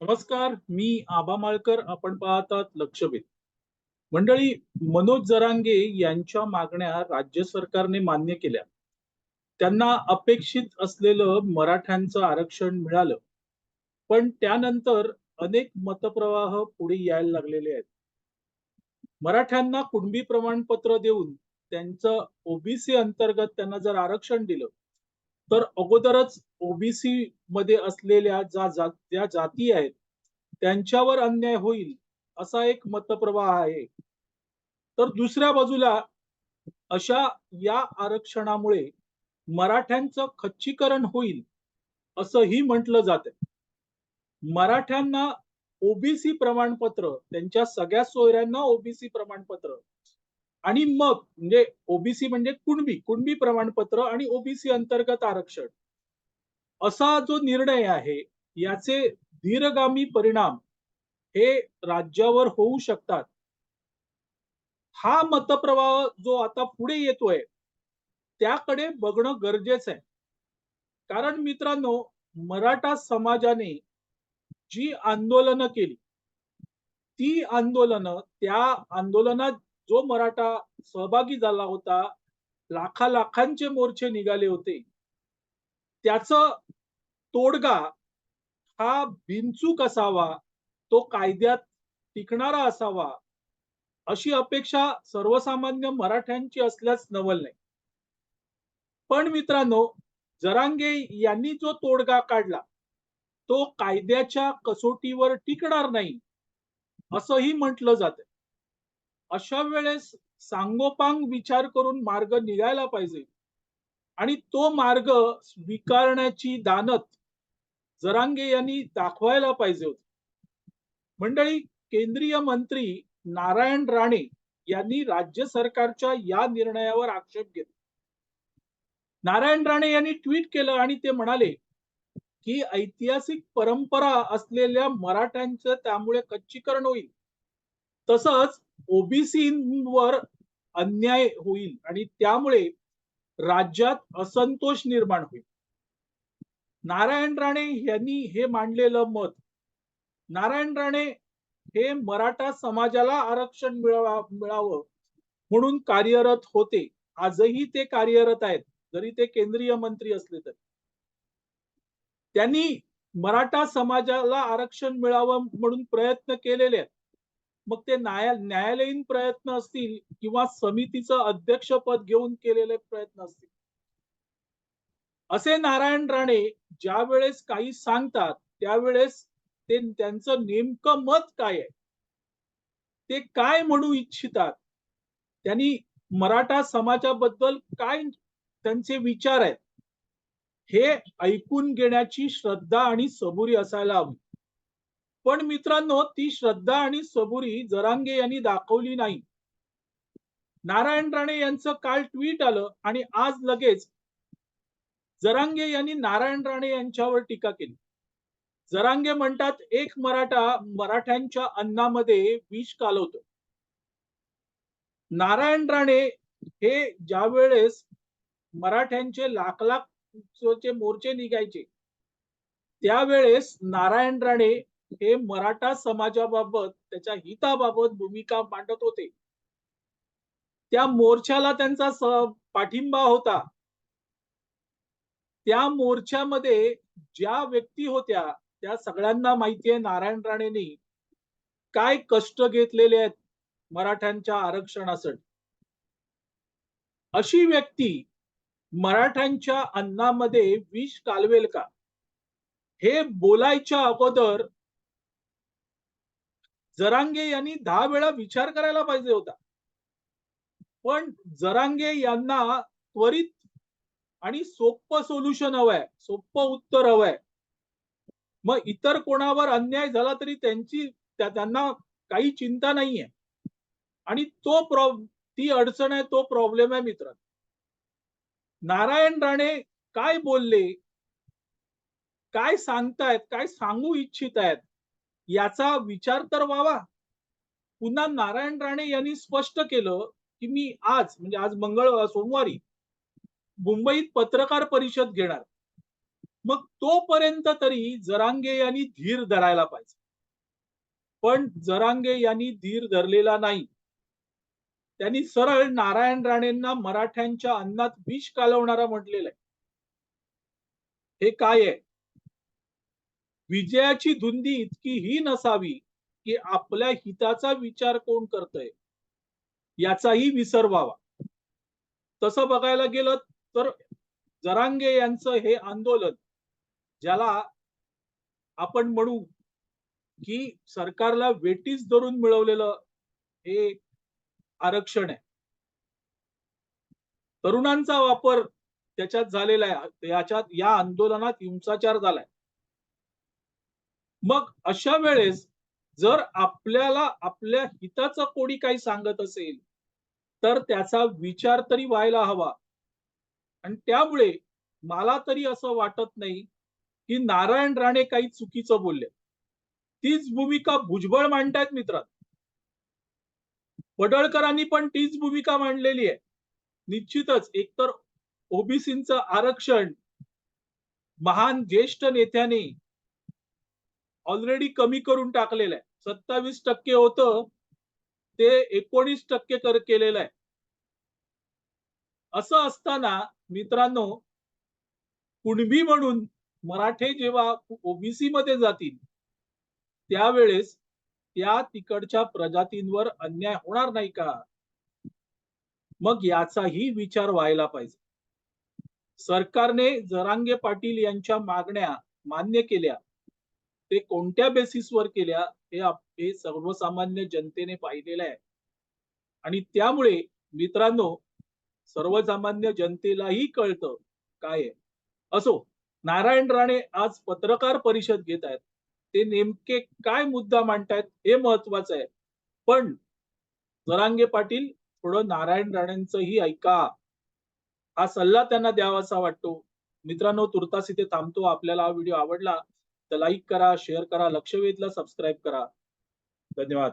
नमस्कार मी आबा माळकर. आपण पाहतात लक्षवेध. मंडळी मनोज जरांगे यांच्या मागण्या राज्य सरकारने मान्य केल्या. त्यांना अपेक्षित असलेलं मराठ्यांचं आरक्षण मिळालं. पण त्यानंतर अनेक मतप्रवाह पुढे यायला लागलेले आहेत. मराठ्यांना कुणबी प्रमाणपत्र देऊन त्यांचं ओबीसी अंतर्गत त्यांना जर आरक्षण दिलं तर अगोदरच ओबीसी मध्ये असलेल्या ज्या ज्या जाती आहेत त्यांच्यावर अन्याय होईल असा एक मतप्रवाह आहे. तर दुसऱ्या बाजूला अशा या आरक्षणामुळे मराठ्यांचं खच्चीकरण होईल असंही म्हटलं जात मराठ्यांना ओबीसी प्रमाणपत्र त्यांच्या सगळ्या सोयऱ्यांना ओबीसी प्रमाणपत्र आणि मग म्हणजे ओबीसी म्हणजे कुणबी कुणबी प्रमाणपत्र आणि ओबीसी अंतर्गत आरक्षण. असा जो निर्णय आहे याचे धीरगामी परिणाम हे राज्यावर होऊ शकतात. हा मतप्रवाह जो आता पुढे येतोय त्याकडे बघणं गरजेचं आहे. कारण मित्रांनो मराठा समाजाने जी आंदोलनं केली ती आंदोलनं त्या आंदोलनात जो मराठा सहभागी झाला होता लाखा लाखांचे मोर्चे निघाले होते. त्याच तोडगा हा बिनचूक असावा तो कायद्यात टिकणारा असावा अशी अपेक्षा सर्वसामान्य मराठ्यांची असल्यास नवल नाही. पण मित्रांनो जरांगे यांनी जो तोडगा काढला तो कायद्याच्या कसोटीवर टिकणार नाही असंही म्हटलं जात. अशा वेळेस सांगोपांग विचार करून मार्ग निघायला पाहिजे. आणि तो मार्ग स्वीकारण्याची दानत जरांगे यांनी दाखवायला पाहिजे होते. मंडळी केंद्रीय मंत्री नारायण राणे यांनी राज्य सरकारच्या या निर्णयावर आक्षेप घेतला. नारायण राणे यांनी ट्विट केलं आणि ते म्हणाले की ऐतिहासिक परंपरा असलेल्या मराठ्यांचं त्यामुळे कच्चीकरण होईल. तसंच ओबीसीवर अन्याय होईल आणि त्यामुळे राज्यात असंतोष निर्माण होईल. नारायण राणे यांनी हे मांडलेलं मत नारायण राणे हे मराठा समाजाला आरक्षण मिळावं म्हणून कार्यरत होते. आजही ते कार्यरत आहेत जरी ते केंद्रीय मंत्री असले तरी. त्यांनी मराठा समाजाला आरक्षण मिळावं म्हणून प्रयत्न केलेले आहेत. मग ते न्याया न्यायालयीन प्रयत्न असतील किंवा समितीचं अध्यक्षपद घेऊन केलेले प्रयत्न असतील? असे नारायण राणे ज्या वेळेस काही सांगतात त्यावेळेस ते त्यांचं नेमकं मत काय आहे? ते काय म्हणू इच्छितात? त्यांनी मराठा समाजाबद्दल काय त्यांचे विचार आहेत? हे ऐकून घेण्याची श्रद्धा आणि सबुरी असायला हवी. पण मित्रांनो ती श्रद्धा आणि सबुरी जरांगे यांनी दाखवली नाही. नारायण राणे यांचं काल ट्विट आलं आणि आज लगेच जरांगे यांनी नारायण राणे यांच्यावर टीका केली. जरांगे म्हणतात एक मराठा मराठ्यांच्या अन्नामध्ये विष कालवतो. नारायण राणे हे ज्या वेळेस मराठ्यांचे लाख लाख चे मोर्चे निघायचे त्यावेळेस नारायण राणे हे मराठा समाजाबाबत त्याच्या हिताबाबत भूमिका मांडत होते. त्या मोर्चाला त्यांचा पाठिंबा होता. त्या मोर्चामध्ये ज्या व्यक्ती होत्या त्या सगळ्यांना माहितीये नारायण राणेंनी काय कष्ट घेतलेले आहेत मराठ्यांच्या आरक्षणासाठी. अशी व्यक्ती मराठ्यांच्या अन्नामध्ये विष कालवेल का? हे बोलायच्या अगोदर जरांगे यांनी दहा वेळा विचार करायला पाहिजे होता. पण जरांगे यांना त्वरित आणि सोप्प सोल्युशन हवंय सोपं उत्तर हवंय मग इतर कोणावर अन्याय झाला तरी त्यांची त्यांना काही चिंता नाहीये. आणि तो प्रॉब ती अडचण आहे तो प्रॉब्लेम आहे मित्र नारायण राणे काय बोलले? काय सांगतायत काय सांगू इच्छित आहेत? याचा विचार तर व्हावा. पुन्हा नारायण राणे यांनी स्पष्ट केलं की मी आज म्हणजे आज मंगळ सोमवारी मुंबईत पत्रकार परिषद घेणार. मग तोपर्यंत तरी जरांगे यांनी धीर धरायला पाहिजे. पण जरांगे यांनी धीर धरलेला नाही. त्यांनी सरळ नारायण राणेंना मराठ्यांच्या अन्नात विष कालवणारा म्हटलेलं आहे. हे काय आहे? विजयाची धुंदी इतकी ही नसावी की आपल्या हिताचा विचार कोण करतय? याचाही विसर व्हावा. तसं बघायला गेलं तर जरांगे यांचं हे आंदोलन ज्याला आपण म्हणू की सरकारला वेटीस धरून मिळवलेलं हे आरक्षण आहे. तरुणांचा वापर त्याच्यात झालेला आहे. याच्यात या आंदोलनात हिंसाचार झालाय. मग अशा वेळेस जर आपल्याला आपल्या हिताचं कोणी काही सांगत असेल तर त्याचा विचार तरी व्हायला हवा. आणि त्यामुळे मला तरी असं वाटत नाही की नारायण राणे काही चुकीचं बोलले. तीच भूमिका भुजबळ मांडतायत मित्रात पडळकरांनी पण तीच भूमिका मांडलेली आहे. निश्चितच एकतर ओबीसीचं आरक्षण महान ज्येष्ठ नेत्याने ऑलरेडी कमी करून टाकलेलं आहे. सत्तावीस टक्के होतं ते एकोणीस टक्के कर केलेलं आहे. असं असताना मित्रांनो कुणबी म्हणून मराठे जेव्हा ओबीसी मध्ये जातील त्यावेळेस त्या तिकडच्या प्रजातींवर अन्याय होणार नाही का? मग याचाही विचार व्हायला पाहिजे. सरकारने जरांगे पाटील यांच्या मागण्या मान्य केल्या. ते कोणत्या बेसिसवर केल्या हे हे सर्वसामान्य जनतेने पाहिलेलं आहे. आणि त्यामुळे मित्रांनो सर्वसामान्य जनतेलाही कळतं काय आहे. असो नारायण राणे आज पत्रकार परिषद घेत आहेत. ते नेमके काय मुद्दा मांडतायत हे महत्वाचं आहे. पण जरांगे पाटील थोडं नारायण राणेंचंही ऐका. हा सल्ला त्यांना द्यावासा वाटतो. मित्रांनो तुर्तास इथे थांबतो. आपल्याला हा व्हिडिओ आवडला तर लाईक करा शेअर करा लक्ष वेधला सबस्क्राईब करा. धन्यवाद.